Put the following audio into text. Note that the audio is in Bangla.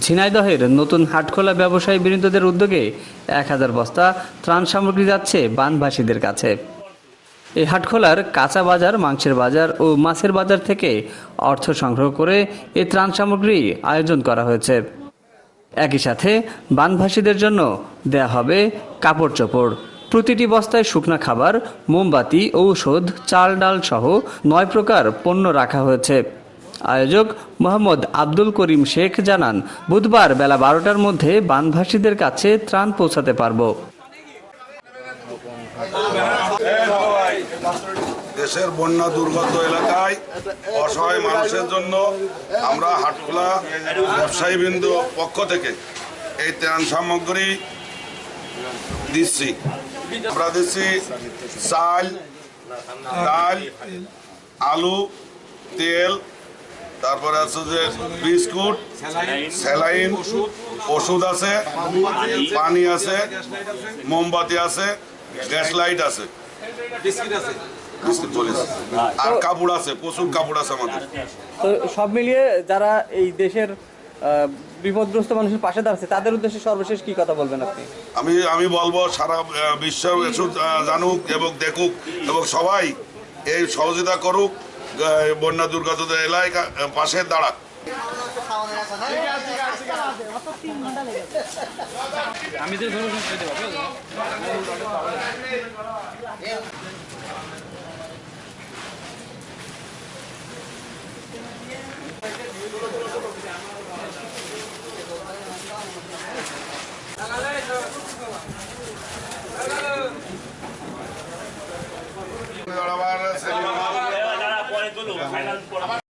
ঝিনাইদহের নতুন হাটখোলা ব্যবসায়ী বৃন্দদের উদ্যোগে এক হাজার বস্তা ত্রাণ সামগ্রী যাচ্ছে বানভাসীদের কাছে। এই হাটখোলার কাঁচা বাজার, মাংসের বাজার ও মাছের বাজার থেকে অর্থ সংগ্রহ করে এই ত্রাণ সামগ্রী আয়োজন করা হয়েছে। একই সাথে বানভাসীদের জন্য দেয়া হবে কাপড় চোপড়। প্রতিটি বস্তায় শুকনা খাবার, মোমবাতি, ঔষধ, চাল ডাল সহ নয় প্রকার পণ্য রাখা হয়েছে। আয়োজক মোহাম্মদ আব্দুল করিম শেখ জানান, বুধবার বেলা বারোটার মধ্যে বানভাসীদের কাছে ত্রাণ পৌঁছাতে পারব। দেশের বন্যা দুর্গত এলাকায় অসহায় মানুষের জন্য আমরা হাটখোলা ব্যবসায়ীবৃন্দ পক্ষ থেকে এই ত্রাণ সামগ্রী দিচ্ছি। আমরা দিচ্ছি চাল, ডাল, আলু, তেল তারপরে আছে যে বিস্কুট স্যালাইন ওষুধ আছে পানি আছে মোমবাতি আছে গ্যাস লাইট আছে। আর কাপড় আছে প্রচুর কাপড় আছে আমাদের। তো সব মিলিয়ে যারা এই দেশের বিপদগ্রস্ত মানুষের পাশে দাঁড়াচ্ছে তাদের উদ্দেশ্যে সর্বশেষ কি কথা বলবেন আপনি? আমি আমি বলব সারা বিশ্ব জানুক এবং দেখুক এবং সবাই এই সহযোগিতা করুক। বন্যা দুর্গত এলাকা আহ, পাশে দাঁড়াক। Exacto.